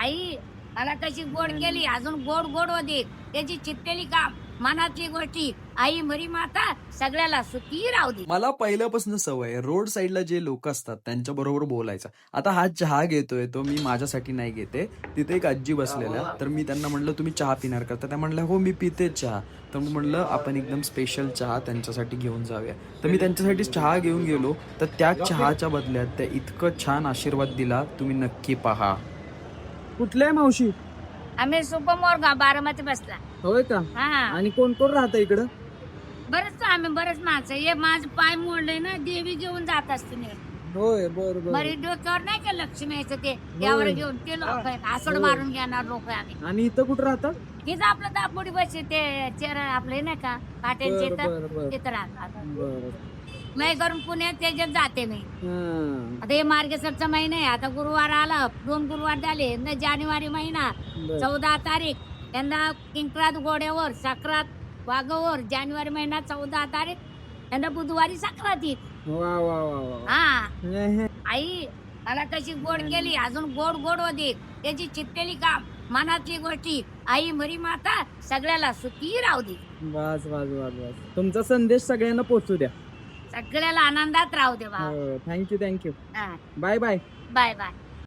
आई मला कशी गोड केली अजून गोड गोड होते. त्याची चित्तेली काम मनातली गोष्टी. आई मरी माता सगळ्याला सुखी राहू दे. मला पहिल्यापासून सवय रोड साईडला जे लोक असतात त्यांच्या बरोबर बोलायचं. आता हा चहा घेतोय तो मी माझ्यासाठी नाही घेते. तिथे एक आजी बसलेल्या तर मी त्यांना म्हणलं तुम्ही चहा पिणार का? तर त्या म्हणल्या हो मी पिते चहा. तर मी म्हणलं आपण एकदम स्पेशल चहा त्यांच्यासाठी घेऊन जाऊया. तर मी त्यांच्यासाठी चहा घेऊन गेलो तर त्या चहाच्या बदल्यात त्या इतकं छान आशीर्वाद दिला तुम्ही नक्की पहा. कुठल्या मावशी? आम्ही सुपमोर बारामती बसला. होय का? हा. आणि कोण कोण राहतं इकडं? बरंच आम्ही बरंच माणसं हे माझ पाय मोडले ना देवी घेऊन जात असते होय बर बर. नाही का लक्ष्मी यायचं ते यावर होय. घेऊन ते लोक आहेत. आसड होय. मारून घेणार लोक आम्ही. आणि इथं कुठं राहतात? तिथं आपलं दापोडी बसते ते चेर आपले नाही का? पाट्यांचे बर तर बर बर. तिथं राहतात. बर. मी करून पुण्यात त्याच्यात जाते मी. हा, आता हे मार्गसरचा महिना आहे. आता गुरुवार आला दोन गुरुवार झाले. न जानेवारी महिना बर. चौदा तारीख. यंदा किंक्रात गोड्यावर साखरात वाघावर जानेवारी महिना चौदा तारीख. यंदा बुधवारी साखराती. वा वा वा वा हा. आई मला कशी गोड केली अजून गोड गोड होते. त्याची चित्तेली काम मनातली गोष्टी. आई मरी माता सगळ्याला सुखी राहू दे. बस बस बस बस. तुमचा संदेश सगळ्यांना पोहोचू द्या. सगळ्याला आनंदात राहू दे बा thank you thank you bye bye bye bye